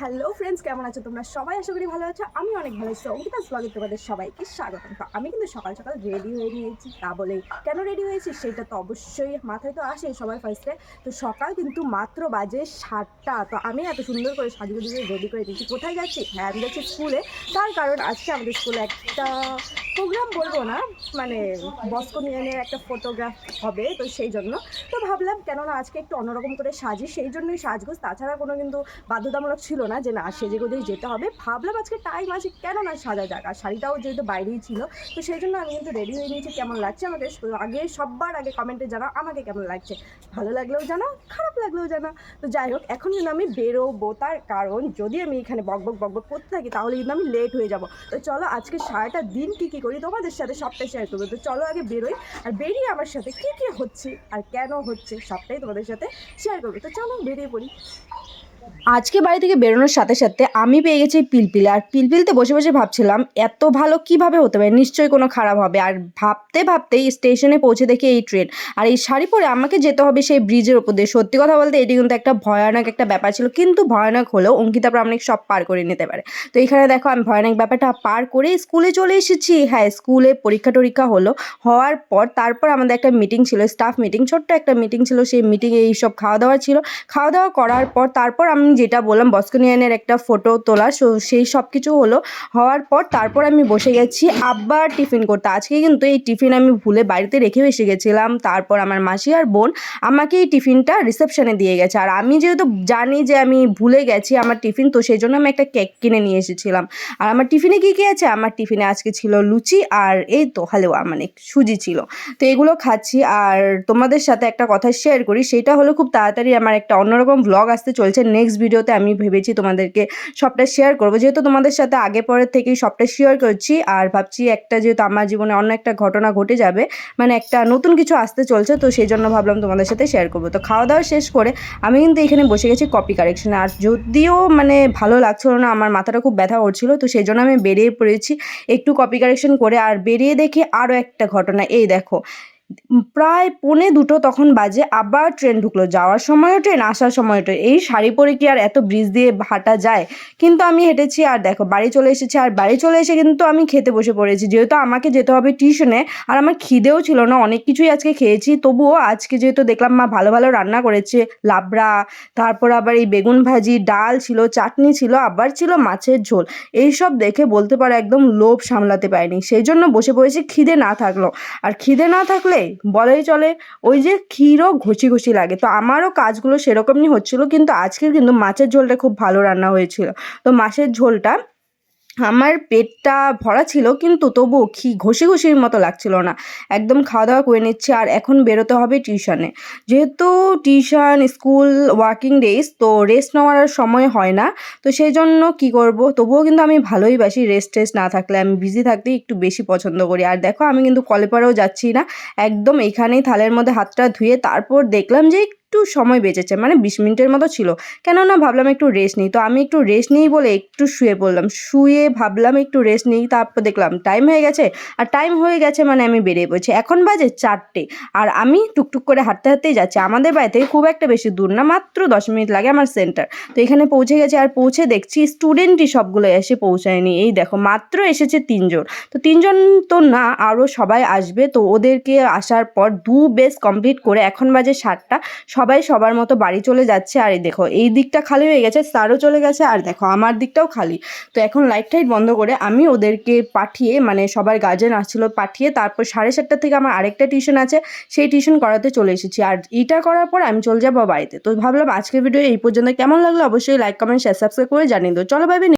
Hello friends কেমন আছো তোমরা? সবাই আশা করি ভালো আছো, আমি অনেক ভালো আছি। অঙ্কিতা স্বাগত তোমাদের সবাইকে স্বাগতম। তো আমি কিন্তু সকাল সকাল রেডি হয়ে নিয়েছি। তা বলে কেন রেডি হয়েছি সেটা তো অবশ্যই মাথায় তো আসে সবাই ফার্স্টে তো সকাল কিন্তু মাত্র বাজে সাতটা। তো আমি এত সুন্দর করে সাজিয়ে রেডি করে দিয়েছি। কোথায় যাচ্ছি? হ্যাঁ আমি যাচ্ছি স্কুলে তার কারণ আজকে আমাদের স্কুলে একটা প্রোগ্রাম বলব না মানে বস্কো নিয়ে একটা ফটোগ্রাফ হবে, তো সেই জন্য। তো ভাবলাম কেননা আজকে একটু অন্যরকম করে সাজি, সেই জন্যই সাজগোজ। তাছাড়া কোনো কিন্তু বাধ্যতামূলক ছিল না যে না, সেজে গুজেই যেতে হবে। ভাবলাম আজকে টাইম আছে, কেন না সাজা যাক? আর শাড়িটাও যেহেতু বাইরেই ছিল, তো সেই জন্য আমি কিন্তু রেডি হয়ে নিয়েছি, কেমন লাগছে আমাকে? আগে, সববার আগে কমেন্টে জানাও আমাকে কেমন লাগছে। ভালো লাগলেও জানাও, খারাপ লাগলেও জানাও। তো যাই হোক, এখন কিন্তু আমি বেরোবো তার কারণ, যদি আমি এখানে বকবক বকবক করতে থাকি, তাহলে কিন্তু আমি লেট হয়ে যাব। তো চলো আজকে সারাটা দিন কী কী করি, তোমাদের সাথে সবটাই শেয়ার করব। তো চলো আগে বেরোই আর বেরিয়ে আমার সাথে কী কী হচ্ছে আর কেন হচ্ছে সবটাই তোমাদের সাথে শেয়ার করব। তো চলো বেরিয়ে পড়ি। আজকে বাড়ি থেকে বেরোনোর সাথে সাথে আমি পেয়ে গেছি পিলপিল। আর পিলপিলতে বসে বসে ভাবছিলাম, এত ভালো কীভাবে হতে পারে? নিশ্চয়ই কোনো খারাপ হবে। আর ভাবতে ভাবতেই স্টেশনে পৌঁছে দেখি এই ট্রেন। আর এই শাড়ি পরে আমাকে যেতে হবে সেই ব্রিজের ওপর দিয়ে। সত্যি কথা বলতে এটি কিন্তু একটা ভয়ানক একটা ব্যাপার ছিল। কিন্তু ভয়ানক হলেও অঙ্কিতা প্রামাণিক সব পার করে নিতে পারে। তো এখানে দেখো, আমি ভয়ানক ব্যাপারটা পার করে স্কুলে চলে এসেছি। হ্যাঁ স্কুলে পরীক্ষা টরীক্ষা হলো। হওয়ার পর তারপর আমাদের একটা মিটিং ছিল, স্টাফ মিটিং, ছোট্ট একটা মিটিং ছিল। সেই মিটিংয়ে এইসব খাওয়া দাওয়া ছিল। খাওয়া দাওয়া করার পর তারপর আমি যেটা বললাম, বস্কোনিয়ানের একটা ফটো তোলা, সো সেই সব কিছু হলো, হওয়ার পর তারপর আমি বসে গেছি আবার টিফিন করতে। আজকে কিন্তু এই টিফিন আমি ভুলে বাড়িতে রেখে এসে গেছিলাম। তারপর আমার মাসি আর বোন আমাকে এই টিফিনটা রিসেপশনে দিয়ে গেছে। আর আমি যেহেতু জানি যে আমি ভুলে গেছি আমার টিফিন, তো সেই জন্য আমি একটা কেক কিনে নিয়ে এসেছিলাম। আর আমার টিফিনে কী কী আছে? আমার টিফিনে আজকে ছিল লুচি আর এই তো হালুয়া মানে সুজি ছিল। তো এগুলো খাচ্ছি। আর তোমাদের সাথে একটা কথা শেয়ার করি, সেটা হলো খুব তাড়াতাড়ি আমার একটা অন্যরকম ব্লগ আসতে চলছে। নেক্সট ভিডিওতে আমি ভেবেছি তোমাদেরকে সবটা শেয়ার করব। যেহেতু তোমাদের সাথে আগে পরের থেকেই সবটা শেয়ার করছি, আর ভাবছি একটা যেহেতু আমার জীবনে অন্য একটা ঘটনা ঘটে যাবে মানে একটা নতুন কিছু আসতে চলছে, তো সেই জন্য ভাবলাম তোমাদের সাথে শেয়ার করব। তো খাওয়া দাওয়া শেষ করে আমি কিন্তু এখানে বসে গেছি কপি কারেকশনে আর যদিও মানে ভালো লাগছিল না, আমার মাথাটা খুব ব্যথা করছিল, তো সেই জন্য আমি বেরিয়ে পড়েছি একটু কপি কারেকশন করে, আর বেরিয়ে দেখি আরও একটা ঘটনা। এই দেখো প্রায় পৌনে দুটো তখন বাজে, আবার ট্রেন ঢুকলো। যাওয়ার সময়ও ট্রেন আসার সময়ও ট্রেন এই শাড়ি পরে কি আর এত ব্রিজ দিয়ে হাঁটা যায়? কিন্তু আমি হেঁটেছি আর দেখো, বাড়ি চলে এসেছি আর বাড়ি চলে এসে কিন্তু আমি খেতে বসে পড়েছি। যেহেতু আমাকে যেতে হবে টিউশনে আর আমার খিদেও ছিল না, অনেক কিছুই আজকে খেয়েছি। তবুও আজকে যেহেতু দেখলাম মা ভালো ভালো রান্না করেছে, লাবড়া, তারপর আবার এই বেগুন ভাজি, ডাল ছিল, চাটনি ছিল, আবার ছিল মাছের ঝোল। এইসব দেখে বলতে পারো একদম লোভ সামলাতে পারিনি। সেই জন্য বসে পড়েছি, খিদে না থাকল। আর খিদে না থাকলে বলাই চলে, ওই যে ক্ষীরও ঘষি ঘষি লাগে। তো আমারও কাজগুলো সেরকমই হচ্ছিল, কিন্তু আজকের কিন্তু মাছের ঝোলটা খুব ভালো রান্না হয়েছিল। তো মাছের ঝোলটা আমার পেটটা ভরা ছিল, কিন্তু তবুও খি ঘষি ঘষির মতো লাগছিল না। একদম খাওয়া দাওয়া করে নিচ্ছি, আর এখন বেরোতে হবে টিউশনে যেহেতু টিউশন স্কুল ওয়ার্কিং ডেজ তো রেস্ট নেওয়ার আর সময় হয় না, তো সেই জন্য কী করব? তবুও কিন্তু আমি ভালোই বাসি রেস্ট টেস্ট না থাকলে আমি বিজি থাকতেই একটু বেশি পছন্দ করি। আর দেখো, আমি কিন্তু কলেপাড়েও যাচ্ছি না, একদম এইখানেই থালের মধ্যে হাতটা ধুয়ে তারপর দেখলাম যে একটু সময় বেঁচেছে মানে বিশ মিনিটের মতো ছিল। কেননা ভাবলাম একটু রেস্ট নিই, তো আমি একটু রেস্ট নিই বলে একটু শুয়ে পড়লাম। শুয়ে ভাবলাম একটু রেস্ট নিই, তারপর দেখলাম টাইম হয়ে গেছে। আর টাইম হয়ে গেছে মানে আমি বেরিয়ে পড়ছি। এখন বাজে চারটে। আর আমি টুকটুক করে হাঁটতে হাঁটতেই যাচ্ছি। আমাদের বাড়ি থেকে খুব একটা বেশি দূর না, মাত্র দশ মিনিট লাগে আমার সেন্টার তো এখানে পৌঁছে গেছে আর পৌঁছে দেখছি স্টুডেন্টই সবগুলো এসে পৌঁছায়নি। এই দেখো, মাত্র এসেছে তিনজন। তো তিনজন তো না, আরও সবাই আসবে। তো ওদেরকে আসার পর দু বেস কমপ্লিট করে এখন বাজে সাতটা। সবাই সবার মতো বাড়ি চলে যাচ্ছে। আর এই দেখো, এই দিকটা খালি হয়ে গেছে, স্যারও চলে গেছে, আর দেখো, আমার দিকটাও খালি। তো এখন লাইট টাইট বন্ধ করে আমি ওদেরকে পাঠিয়ে মানে সবার গার্জেন আসছিল পাঠিয়ে, তারপর সাড়ে সাতটা থেকে আমার আরেকটা টিউশন আছে, সেই টিউশন করাতে চলে এসেছি। আর এটা করার পর আমি চলে যাব বাড়িতে। তো ভাবলাম আজকের ভিডিও এই পর্যন্ত। কেমন লাগল অবশ্যই লাইক কমেন্ট শেয়ার সাবস্ক্রাইব করে জানিয়ে দেবো চলো ভাবি